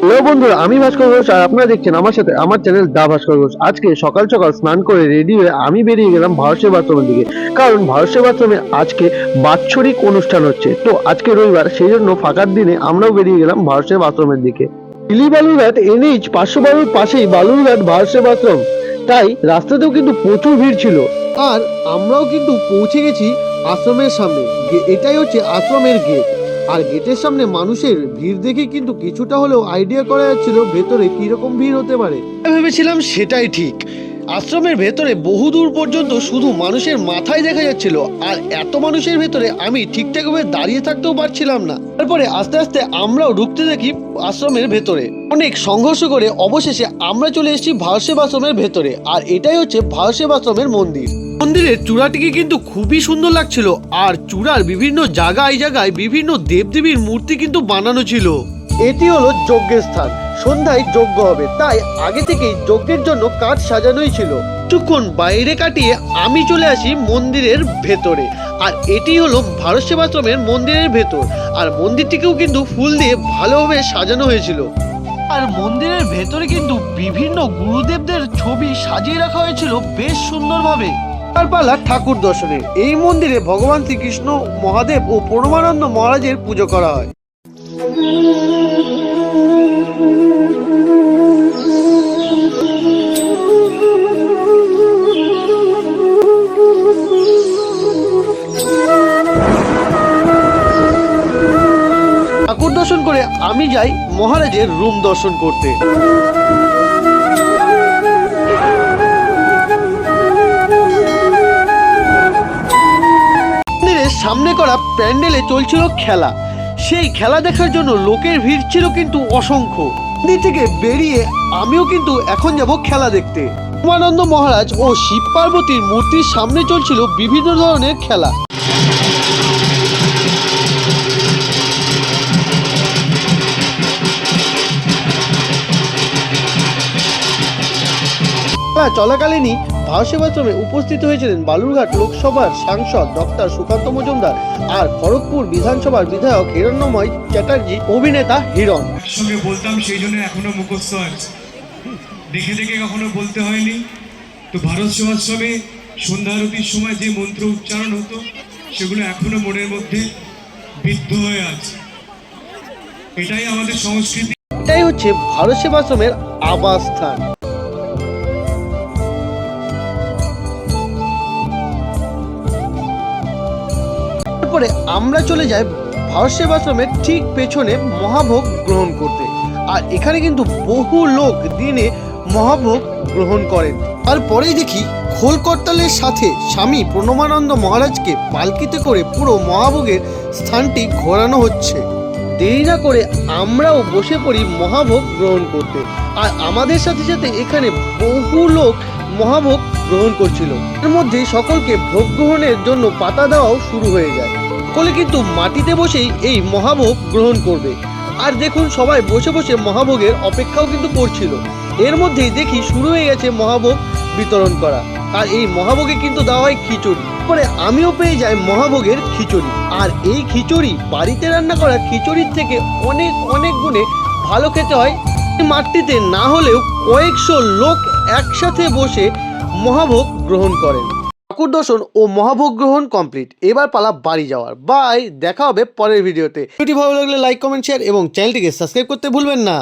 Hello বন্ধুরা, আমি ভাস্কর ঘোষ আর আপনারা দেখছেন আমার সাথে আমার চ্যানেল দা ভাস্কর ঘোষ। আজকে সকাল সকাল স্নান করে রেডি হয়ে আমি বেরিয়ে গেলাম ভারত সেবাশ্রমের দিকে। কারণ ভারত সেবাশ্রমে আজকে বাৎসরিক অনুষ্ঠান হচ্ছে। তো আজকে রবিবার, সেই জন্য ফাঁকার দিনে আমরাও বেরিয়ে গেলাম ভারত সেবাশ্রমের দিকে। দিল্লি বালুরঘাট এনএইচ পাঁচশো বারোর পাশেই বালুরঘাট ভারত সেবাশ্রম তাই রাস্তাতেও কিন্তু প্রচুর ভিড় ছিল। আর আমরাও কিন্তু পৌঁছে গেছি আশ্রমের সামনে। এটাই হচ্ছে আশ্রমের গেট আর গেটের সামনে মানুষের ভিড় দেখে কিন্তু কিছুটা হলেও আইডিয়া করা যাচ্ছিল ভেতরে কীরকম ভিড় হতে পারে। ভেবেছিলাম সেটাই ঠিক। আশ্রমের ভেতরে বহুদূর পর্যন্ত শুধু মানুষের মাথায় দেখা যাচ্ছিল, আর এত মানুষের ভেতরে আমি ঠিকঠাকভাবে দাঁড়িয়ে থাকতেও পারছিলাম না। তারপরে আস্তে আস্তে আমরাও ঢুকতে দেখি আশ্রমের ভেতরে। অনেক সংঘর্ষ করে অবশেষে আমরা চলে এসেছি ভারসেব আশ্রমের ভেতরে, আর এটাই হচ্ছে ভারসেব আশ্রমের মন্দির। মন্দিরের চূড়াটিকে কিন্তু খুবই সুন্দর লাগছিল। আর চূড়ার বিভিন্ন জায়গায় জায়গায় বিভিন্ন দেবদেবীর মূর্তি কিন্তু বানানো ছিল। এটি হলো যজ্ঞের স্থান। সন্ধ্যায় যজ্ঞ হবে। তাই আগে থেকেই যজ্ঞের জন্য কাঠ সাজানোই ছিল। কিছুক্ষণ বাইরে কাটিয়ে আমি চলে আসি মন্দিরের ভেতরে। আর এটি হলো ভারত সেবাশ্রমের মন্দিরের ভেতর। আর মন্দিরটিকেও কিন্তু ফুল দিয়ে ভালোভাবে সাজানো হয়েছিল। আর মন্দিরের ভেতরে কিন্তু বিভিন্ন গুরুদেবদের ছবি সাজিয়ে রাখা হয়েছিল বেশ সুন্দরভাবে। পালা ঠাকুর দর্শনের এই মন্দিরে ভগবান শ্রীকৃষ্ণ, মহাদেব ও পরমানন্দ মহারাজের পুজো করা হয়। ঠাকুর দর্শন করে আমি যাই মহারাজের রুম দর্শন করতে। সামনে করা প্যান্ডেলে চলছিল খেলা। সেই খেলা দেখার জন্য লোকের ভিড় ছিল কিন্তু অসংখ্য। থেকে বেরিয়ে আমিও কিন্তু এখন যাব খেলা দেখতে। উমানন্দ মহারাজ ও শিব পার্বতীর মূর্তির সামনে চলছিল বিভিন্ন ধরনের খেলা চলাকালীনই ভারত সেবাশ্রমে উপস্থিত হয়েছিলেন বালুরঘাট লোকসভার সাংসদ ডক্টর সুকান্ত মজুমদার আর খড়গপুর বিধানসভার বিধায়ক হিরণ্যময় চ্যাটার্জি অভিনেতা হিরণ। একসঙ্গে বলতাম সেই জন্য এখনও মুখস্থ আছে দেখে দেখে কখনো বলতে হয়নি। তো ভারত সেবাশ্রমে সন্ধ্যা আরতির সময় যে মন্ত্র উচ্চারণ হতো সেগুলো এখনও মনের মধ্যে বিদ্ধ হয়ে আছে। এটাই আমাদের সংস্কৃতি। এটাই হচ্ছে ভারত সেবাশ্রমের আবাসস্থান। তারপরে আমরা চলে যাই ভারত সেবাশ্রমের ঠিক পেছনে মহাভোগ গ্রহণ করতে। আর এখানে কিন্তু বহু লোক দিনে মহাভোগ গ্রহণ করেন। তারপরেই দেখি খোল করতালের সাথে স্বামী প্রণমানন্দ মহারাজকে পালকিতে করে পুরো মহাভোগের স্থানটি ঘোরানো হচ্ছে। দেরি না করে আমরাও বসে পড়ি মহাভোগ গ্রহণ করতে। আর আমাদের সাথে সাথে এখানে বহু লোক মহাভোগ গ্রহণ করছিল। এর মধ্যে সকলকে ভোগ গ্রহণের জন্য পাতা দেওয়াও শুরু হয়ে যায়। সকলে কিন্তু মাটিতে বসেই এই মহাভোগ গ্রহণ করবে। আর দেখুন সবাই বসে বসে মহাভোগের অপেক্ষাও কিন্তু করছিল। এর মধ্যেই দেখি শুরু হয়ে গেছে মহাভোগ বিতরণ করা। আর এই মহাভোগে কিন্তু দেওয়া হয় খিচুড়ি। পরে আমিও পেয়ে যাই মহাভোগের খিচুড়ি। আর এই খিচুড়ি বাড়িতে রান্না করা খিচুড়ির থেকে অনেক অনেক গুণে ভালো খেতে হয়। মাঠটিতে না হলেও কয়েকশো লোক একসাথে বসে মহাভোগ গ্রহণ করেন। ঠাকুর দর্শন ও মহাভোগ গ্রহণ কমপ্লিট। এবার পালা বাড়ি যাওয়ার। বাই, দেখা হবে পরের ভিডিওতে। ভিডিওটি ভালো লাগলে লাইক, কমেন্ট, শেয়ার এবং চ্যানেলটিকে সাবস্ক্রাইব করতে ভুলবেন না।